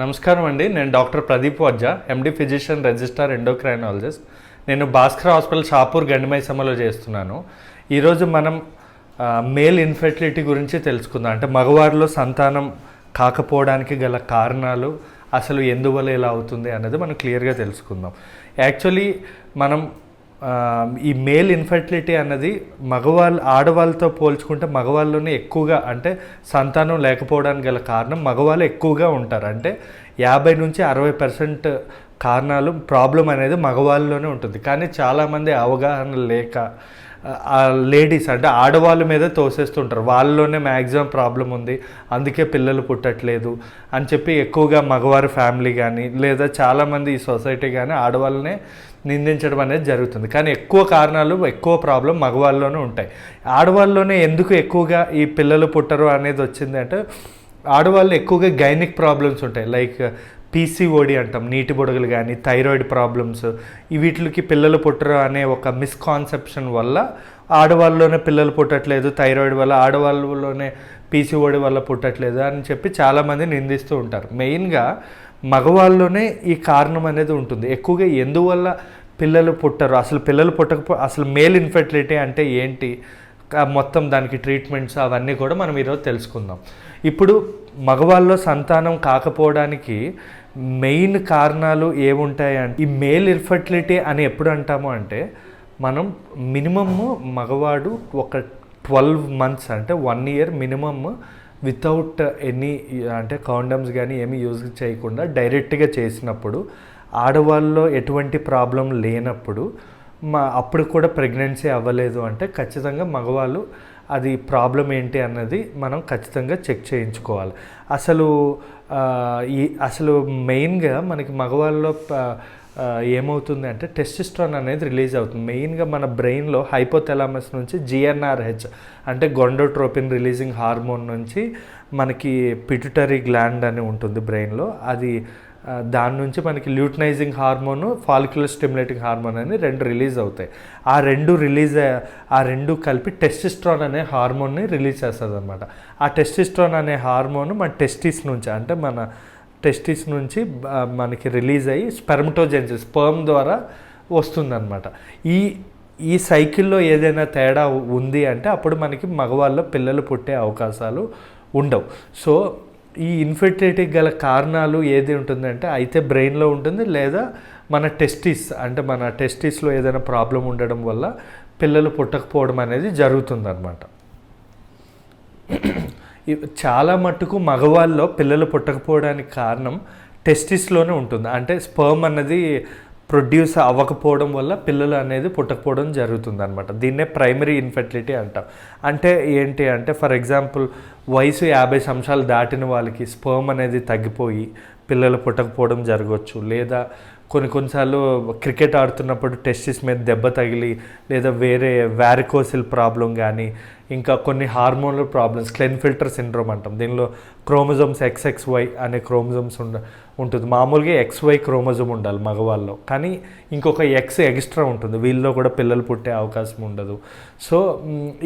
నమస్కారం అండి. నేను doctor Pradeep Vajja MD physician registrar endocrinologist. నేను భాస్కర్ హాస్పిటల్ షాపూర్ గండిమైసమ్మలో చేస్తున్నాను. ఈరోజు మనం మేల్ ఇన్ఫెర్టిలిటీ గురించి తెలుసుకుందాం. అంటే మగవారిలో సంతానం కాకపోవడానికి గల కారణాలు అసలు ఎందువల్ల ఇలా అవుతుంది అనేది మనం క్లియర్గా తెలుసుకుందాం. యాక్చువల్లీ మనం ఈ మేల్ ఇన్ఫర్టిలిటీ అన్నది మగవాళ్ళు ఆడవాళ్ళతో పోల్చుకుంటే మగవాళ్ళలోనే ఎక్కువగా అంటే సంతానం లేకపోవడానికి గల కారణం మగవాళ్ళు ఎక్కువగా ఉంటారు. అంటే యాభై నుంచి అరవై పర్సెంట్ కారణాలు ప్రాబ్లం అనేది మగవాళ్ళలోనే ఉంటుంది. కానీ చాలామంది అవగాహన లేక లేడీస్ అంటే ఆడవాళ్ళ మీద తోసేస్తుంటారు. వాళ్ళలోనే మ్యాక్సిమం ప్రాబ్లం ఉంది. అందుకే పిల్లలు పుట్టట్లేదు అని చెప్పి ఎక్కువగా మగవారి ఫ్యామిలీ కానీ లేదా చాలామంది ఈ సొసైటీ కానీ ఆడవాళ్ళనే నిందించడం అనేది జరుగుతుంది. కానీ ఎక్కువ కారణాలు ఎక్కువ ప్రాబ్లం మగవాళ్ళలోనే ఉంటాయి. ఆడవాళ్ళలోనే ఎందుకు ఎక్కువగా ఈ పిల్లలు పుట్టరు అనేది వచ్చింది అంటే ఆడవాళ్ళు ఎక్కువగా గైనిక్ ప్రాబ్లమ్స్ ఉంటాయి. లైక్ పీసీఓడి అంటాం నీటి బుడగలు కానీ థైరాయిడ్ ప్రాబ్లమ్స్. వీటికి పిల్లలు పుట్టరు అనే ఒక మిస్కాన్సెప్షన్ వల్ల ఆడవాళ్ళలోనే పిల్లలు పుట్టట్లేదు థైరాయిడ్ వల్ల ఆడవాళ్ళలోనే పీసీఓడి వల్ల పుట్టట్లేదు అని చెప్పి చాలామంది నిందిస్తూ ఉంటారు. మెయిన్గా మగవాళ్ళలోనే ఈ కారణం అనేది ఉంటుంది. ఎక్కువగా ఎందువల్ల పిల్లలు పుట్టరు. అసలు పిల్లలు పుట్టకపో అసలు మేల్ ఇన్ఫెర్టిలిటీ అంటే ఏంటి? మొత్తం దానికి ట్రీట్మెంట్స్ అవన్నీ కూడా మనం ఈరోజు తెలుసుకుందాం. ఇప్పుడు మగవాళ్ళలో సంతానం కాకపోవడానికి మెయిన్ కారణాలు ఏముంటాయి అంటే ఈ మేల్ ఇన్ఫర్టిలిటీ అని ఎప్పుడు అంటాము అంటే మనం మినిమమ్ మగవాడు ఒక ట్వెల్వ్ మంత్స్ అంటే one year minimum without any అంటే కాండమ్స్ కానీ ఏమీ యూజ్ చేయకుండా డైరెక్ట్గా చేసినప్పుడు ఆడవాళ్ళలో ఎటువంటి ప్రాబ్లం లేనప్పుడు మా అప్పుడు కూడా ప్రెగ్నెన్సీ అవ్వలేదు అంటే ఖచ్చితంగా మగవాళ్ళు అది ప్రాబ్లం ఏంటి అన్నది మనం ఖచ్చితంగా చెక్ చేయించుకోవాలి. అసలు ఈ అసలు మెయిన్గా మనకి మగవాళ్ళలో ఏమవుతుంది అంటే టెస్టిస్ట్రాన్ అనేది రిలీజ్ అవుతుంది. మెయిన్గా మన బ్రెయిన్లో హైపోథెలామస్ నుంచి జిఎన్ఆర్హెచ్ అంటే గొండోట్రోపిన్ రిలీజింగ్ హార్మోన్ నుంచి మనకి పిట్యుటరీ గ్లాండ్ అని ఉంటుంది బ్రెయిన్లో. అది దాని నుంచి మనకి luteinizing hormone follicular stimulating hormone అని రెండు రిలీజ్ అవుతాయి. ఆ రెండు రిలీజ్ ఆ రెండు కలిపి టెస్టిస్ట్రాన్ అనే హార్మోన్ని రిలీజ్ చేస్తుంది అనమాట ఆ టెస్టిస్ట్రాన్ అనే హార్మోన్ మన టెస్టిస్ నుంచి అంటే మన టెస్టిస్ నుంచి మనకి రిలీజ్ అయ్యి స్పెర్మటోజెన్సిస్ స్పర్మ్ ద్వారా వస్తుందన్నమాట. ఈ ఈ సైకిల్లో ఏదైనా తేడా ఉంది అంటే అప్పుడు మనకి మగవాళ్ళ పిల్లలు పుట్టే అవకాశాలు ఉండవు. సో ఈ ఇన్ఫెర్టిలిటీకి గల కారణాలు ఏది ఉంటుందంటే అయితే బ్రెయిన్లో ఉంటుంది లేదా మన టెస్టిస్ అంటే మన టెస్టిస్లో ఏదైనా ప్రాబ్లం ఉండడం వల్ల పిల్లలు పుట్టకపోవడం అనేది జరుగుతుందన్నమాట. చాలా మట్టుకు మగవాళ్ళలో పిల్లలు పుట్టకపోవడానికి కారణం టెస్టిస్లోనే ఉంటుంది. అంటే స్పర్మ్ అన్నది ప్రొడ్యూస్ అవ్వకపోవడం వల్ల పిల్లలు అనేది పుట్టకపోవడం జరుగుతుంది అనమాట దీన్నే ప్రైమరీ ఇన్ఫెర్టిలిటీ అంటాం. అంటే ఏంటి అంటే ఫర్ ఎగ్జాంపుల్ వయసు యాభై సంవత్సరాలు దాటిన వాళ్ళకి స్పర్మ్ అనేది తగ్గిపోయి పిల్లలు పుట్టకపోవడం జరగవచ్చు లేదా కొన్ని కొన్నిసార్లు క్రికెట్ ఆడుతున్నప్పుడు టెస్టిస్ మీద దెబ్బ తగిలి లేదా వేరే వ్యారికోసిల్ ప్రాబ్లం కానీ ఇంకా కొన్ని hormonal problems Klinefelter syndrome అంటాం. దీనిలో క్రోమోజోమ్స్ ఎక్స్ఎక్స్వై అనే క్రోమోజోమ్స్ ఉండ ఉంటుంది. మామూలుగా ఎక్స్వై క్రోమోజోమ్ ఉండాలి మగవాళ్ళలో. కానీ ఇంకొక ఎక్స్ ఎక్స్ట్రా ఉంటుంది. వీళ్ళలో కూడా పిల్లలు పుట్టే అవకాశం ఉండదు. సో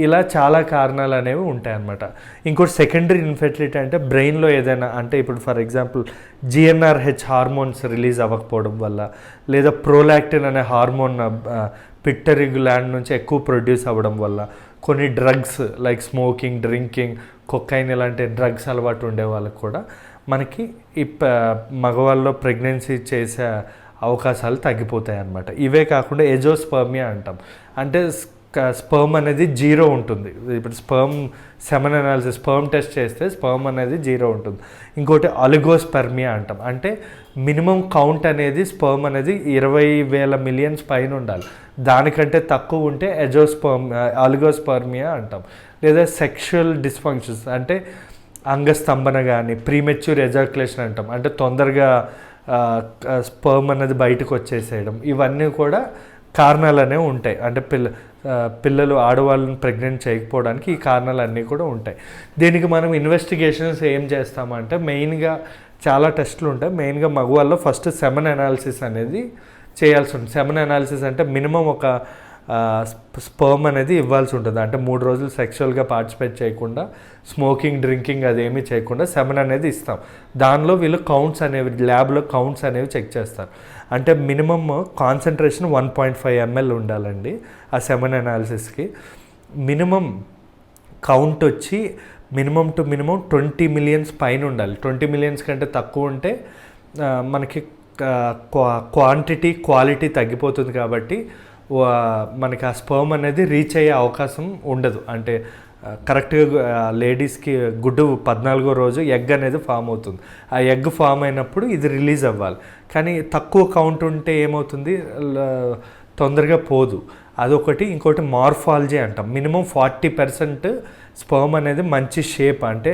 ఇలా చాలా కారణాలు అనేవి ఉంటాయన్నమాట. ఇంకోటి సెకండరీ ఇన్ఫెర్టిలిటీ అంటే బ్రెయిన్లో ఏదైనా అంటే ఇప్పుడు for example GnRH hormones release అవ్వకపోవడం వల్ల లేదా ప్రోలాక్టిన్ అనే హార్మోన్ పిట్టరి గ్లాండ్ నుంచి ఎక్కువ ప్రొడ్యూస్ అవ్వడం వల్ల కొన్ని drugs like smoking drinking cocaine ఇలాంటి డ్రగ్స్ అలవాటు ఉండే వాళ్ళకు కూడా మనకి ఈ మగవాళ్ళలో ప్రెగ్నెన్సీ చేసే అవకాశాలు తగ్గిపోతాయి అన్నమాట ఇవే కాకుండా ఎజోస్పర్మియా అంటాం. అంటే స్పర్మ్ అనేది జీరో ఉంటుంది. ఇప్పుడు sperm semen analysis sperm test చేస్తే స్పర్మ్ అనేది జీరో ఉంటుంది. ఇంకోటి అలిగోస్పెర్మియా అంటాం. అంటే మినిమం కౌంట్ అనేది స్పర్మ్ అనేది ఇరవై వేల మిలియన్స్ పైన ఉండాలి. దానికంటే తక్కువ ఉంటే ఎజోస్పర్మ్ అలిగోస్పెర్మియా అంటాం. లేదా సెక్షువల్ డిస్ఫంక్షన్స్ అంటే అంగస్తంభన కానీ ప్రీమెచ్యూర్ ఎజాక్యులేషన్ అంటాం. అంటే తొందరగా స్పర్మ్ అనేది బయటకు వచ్చేసేయడం. ఇవన్నీ కూడా కారణాలనే ఉంటాయి. అంటే పిల్ల పిల్లలు ఆడవాళ్ళని ప్రెగ్నెంట్ చేయకపోవడానికి ఈ కారణాలన్నీ కూడా ఉంటాయి. దీనికి మనం ఇన్వెస్టిగేషన్స్ ఏం చేస్తామంటే మెయిన్గా చాలా టెస్టులు ఉంటాయి. మెయిన్గా మగవాళ్ళలో ఫస్ట్ సెమన్ అనాలిసిస్ అనేది చేయాల్సి ఉంటుంది. సెమన్ అనాలిసిస్ అంటే మినిమం ఒక స్పర్మ్ అనేది ఇవ్వాల్సి ఉంటుంది. అంటే మూడు రోజులు సెక్షువల్గా పార్టిసిపేట్ చేయకుండా స్మోకింగ్ డ్రింకింగ్ అదేమీ చేయకుండా సెమెన్ అనేది ఇస్తాం. దానిలో వీళ్ళు కౌంట్స్ అనేవి ల్యాబ్లో కౌంట్స్ అనేవి చెక్ చేస్తారు. అంటే minimum concentration one point five ml ఉండాలండి ఆ సెమెన్ అనాలిసిస్కి మినిమం కౌంట్ వచ్చి minimum to minimum twenty millions పైన ఉండాలి. ట్వంటీ మిలియన్స్ కంటే తక్కువ ఉంటే మనకి క్వాంటిటీ క్వాలిటీ తగ్గిపోతుంది కాబట్టి మనకి ఆ స్పర్మ్ అనేది రీచ్ అయ్యే అవకాశం ఉండదు. అంటే కరెక్ట్గా లేడీస్కి గుడ్డు పద్నాలుగో రోజు ఎగ్ అనేది ఫామ్ అవుతుంది. ఆ ఎగ్ ఫామ్ అయినప్పుడు ఇది రిలీజ్ అవ్వాలి. కానీ తక్కువ కౌంట్ ఉంటే ఏమవుతుంది? తొందరగా పోదు. అదొకటి. ఇంకోటి మార్ఫాలజీ అంటాం. మినిమం ఫార్టీ పర్సెంట్ స్పర్మ్ అనేది మంచి షేప్ అంటే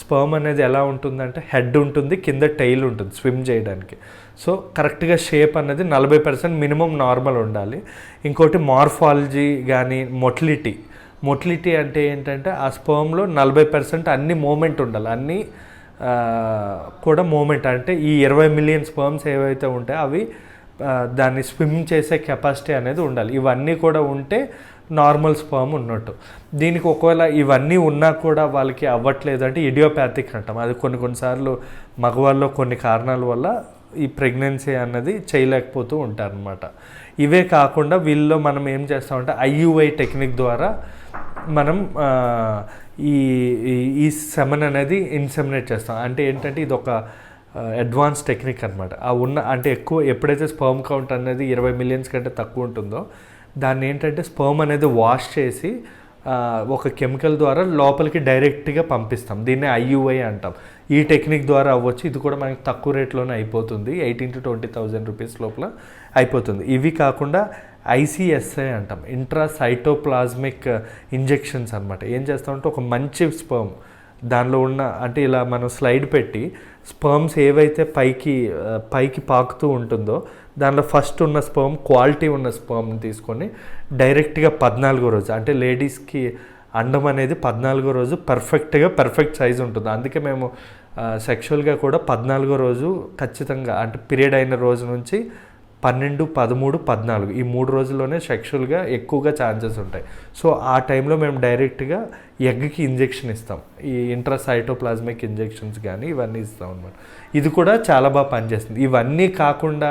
స్పర్మ్ అనేది ఎలా ఉంటుందంటే హెడ్ ఉంటుంది కింద టైల్ ఉంటుంది స్విమ్ చేయడానికి. సో కరెక్ట్గా షేప్ అనేది నలభై పర్సెంట్ మినిమం నార్మల్ ఉండాలి. ఇంకోటి మార్ఫాలజీ కానీ మొటిలిటీ. మొటిలిటీ అంటే ఏంటంటే ఆ స్పర్మ్లో నలభై పర్సెంట్ అన్ని మూమెంట్ ఉండాలి. అన్ని కూడా మూమెంట్. అంటే ఈ ఇరవై మిలియన్ స్పర్మ్స్ ఏవైతే ఉంటాయో అవి దాన్ని స్విమ్ చేసే కెపాసిటీ అనేది ఉండాలి. ఇవన్నీ కూడా ఉంటే నార్మల్ స్పర్మ్ ఉన్నట్టు. దీనికి ఒకవేళ ఇవన్నీ ఉన్నా కూడా వాళ్ళకి అవ్వట్లేదు అంటే ఇడియోపాథిక్ అంటాం. అది కొన్ని కొన్నిసార్లు మగవాళ్ళలో కొన్ని కారణాల వల్ల ఈ ప్రెగ్నెన్సీ అన్నది చేయలేకపోతూ ఉంటారనమాట ఇవే కాకుండా వీళ్ళలో మనం ఏం చేస్తామంటే ఐయుఐ టెక్నిక్ ద్వారా మనం ఈ ఈ- సెమన్ అనేది ఇన్సెమినేట్ చేస్తాం. అంటే ఏంటంటే ఇది ఒక అడ్వాన్స్ టెక్నిక్ అనమాట ఆ ఉన్న అంటే ఎక్కువ ఎప్పుడైతే స్పర్మ్ కౌంట్ అనేది ఇరవై మిలియన్స్ కంటే తక్కువ ఉంటుందో దాన్ని ఏంటంటే స్పర్మ్ అనేది వాష్ చేసి ఒక కెమికల్ ద్వారా లోపలికి డైరెక్ట్గా పంపిస్తాం. దీన్ని ఐయుఐ అంటాం. ఈ టెక్నిక్ ద్వారా అవ్వచ్చు. ఇది కూడా మనకి తక్కువ రేట్లోనే అయిపోతుంది. Eighteen to twenty thousand rupees లోపల అయిపోతుంది. ఇవి కాకుండా ఐసిఎస్ఐ అంటాం. ఇంట్రా సైటోప్లాజ్మిక్ ఇంజెక్షన్స్ అనమాట ఏం చేస్తామంటే ఒక మంచి స్పర్మ్ దానిలో ఉన్న అంటే ఇలా మనం స్లైడ్ పెట్టి స్పర్మ్స్ ఏవైతే పైకి పైకి పాకుతూ ఉంటుందో దానిలో ఫస్ట్ ఉన్న స్పర్మ్ క్వాలిటీ ఉన్న స్పర్మ్ని తీసుకొని డైరెక్ట్గా పద్నాలుగో రోజు అంటే లేడీస్కి అండం అనేది పద్నాలుగో రోజు పర్ఫెక్ట్గా పర్ఫెక్ట్ సైజ్ ఉంటుంది. అందుకే మేము సెక్షువల్గా కూడా పద్నాలుగో రోజు ఖచ్చితంగా అంటే పీరియడ్ అయిన రోజు నుంచి పన్నెండు పదమూడు పద్నాలుగు. ఈ మూడు రోజుల్లోనే సెక్షువల్గా ఎక్కువగా ఛాన్సెస్ ఉంటాయి. సో ఆ టైంలో మేము డైరెక్ట్గా ఎగ్కి ఇంజెక్షన్ ఇస్తాం. ఈ ఇంట్రాసైటోప్లాజ్మిక్ ఇంజెక్షన్స్ కానీ ఇవన్నీ ఇస్తాం అనమాట ఇది కూడా చాలా బాగా పనిచేస్తుంది. ఇవన్నీ కాకుండా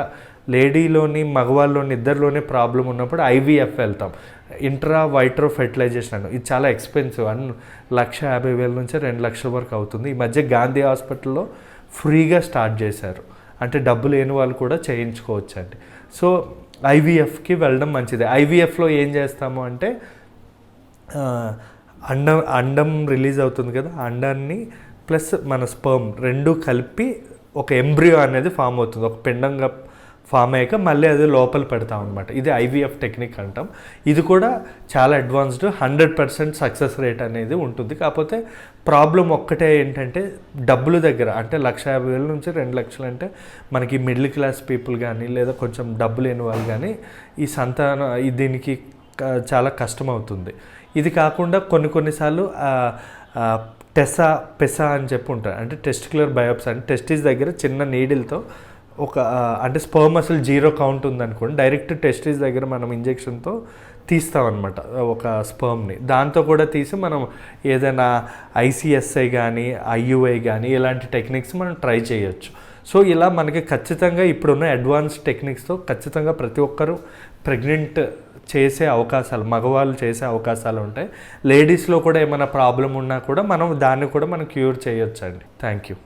లేడీలోని మగవాళ్ళలోని ఇద్దరిలోనే ప్రాబ్లం ఉన్నప్పుడు ఐవీఎఫ్ వెళ్తాం. ఇంట్రా వైట్రో ఫెర్టిలైజేషన్ అని ఇది చాలా ఎక్స్పెన్సివ్. అన్ లక్ష యాభై వేల నుంచి రెండు లక్షల వరకు అవుతుంది. ఈ మధ్య గాంధీ హాస్పిటల్లో ఫ్రీగా స్టార్ట్ చేశారు. అంటే డబ్బు లేని వాళ్ళు కూడా చేయించుకోవచ్చు అండి సో ఐవీఎఫ్కి వెళ్ళడం మంచిది. ఐవీఎఫ్లో ఏం చేస్తాము అంటే అండం అండం రిలీజ్ అవుతుంది కదా ఆ అండాన్ని ప్లస్ మన స్పర్మ్ రెండు కలిపి ఒక ఎంబ్రియో అనేది ఫామ్ అవుతుంది. ఒక పిండంగా ఫామ్ అయ్యాక మళ్ళీ అది లోపల పెడతాం అనమాట ఇది ఐవీఎఫ్ టెక్నిక్ అంటాం. ఇది కూడా చాలా advanced hundred percent success rate అనేది ఉంటుంది. కాకపోతే ప్రాబ్లం ఒక్కటే ఏంటంటే డబ్బులు దగ్గర అంటే లక్ష యాభై వేల నుంచి రెండు లక్షలు అంటే మనకి మిడిల్ క్లాస్ పీపుల్ కానీ లేదా కొంచెం డబ్బు లేని వాళ్ళు కానీ ఈ సంతాన దీనికి చాలా కష్టం అవుతుంది ఇది కాకుండా కొన్ని కొన్నిసార్లు టెసా పెసా అని చెప్పి ఉంటారు. అంటే టెస్టిక్యులర్ బయోప్స్ అంటే టెస్టిస్ దగ్గర చిన్న నీడిల్తో ఒక అంటే స్పర్మ్ అసలు జీరో కౌంట్ ఉందనుకోండి డైరెక్ట్ టెస్టిస్ దగ్గర మనం ఇంజెక్షన్తో తీస్తామన్నమాట ఒక స్పర్మ్ని. దాంతో కూడా తీసి మనం ఏదైనా ఐసిఎస్ఐ కానీ ఐయుఐ కానీ ఇలాంటి టెక్నిక్స్ మనం ట్రై చేయొచ్చు. సో ఇలా మనకి ఖచ్చితంగా ఇప్పుడున్న అడ్వాన్స్ టెక్నిక్స్తో ఖచ్చితంగా ప్రతి ఒక్కరూ ప్రెగ్నెంట్ చేసే అవకాశాలు మగవాళ్ళు చేసే అవకాశాలు ఉంటాయి. లేడీస్లో కూడా ఏమైనా ప్రాబ్లం ఉన్నా కూడా మనం దాన్ని కూడా మనం క్యూర్ చేయొచ్చండి. Thank you.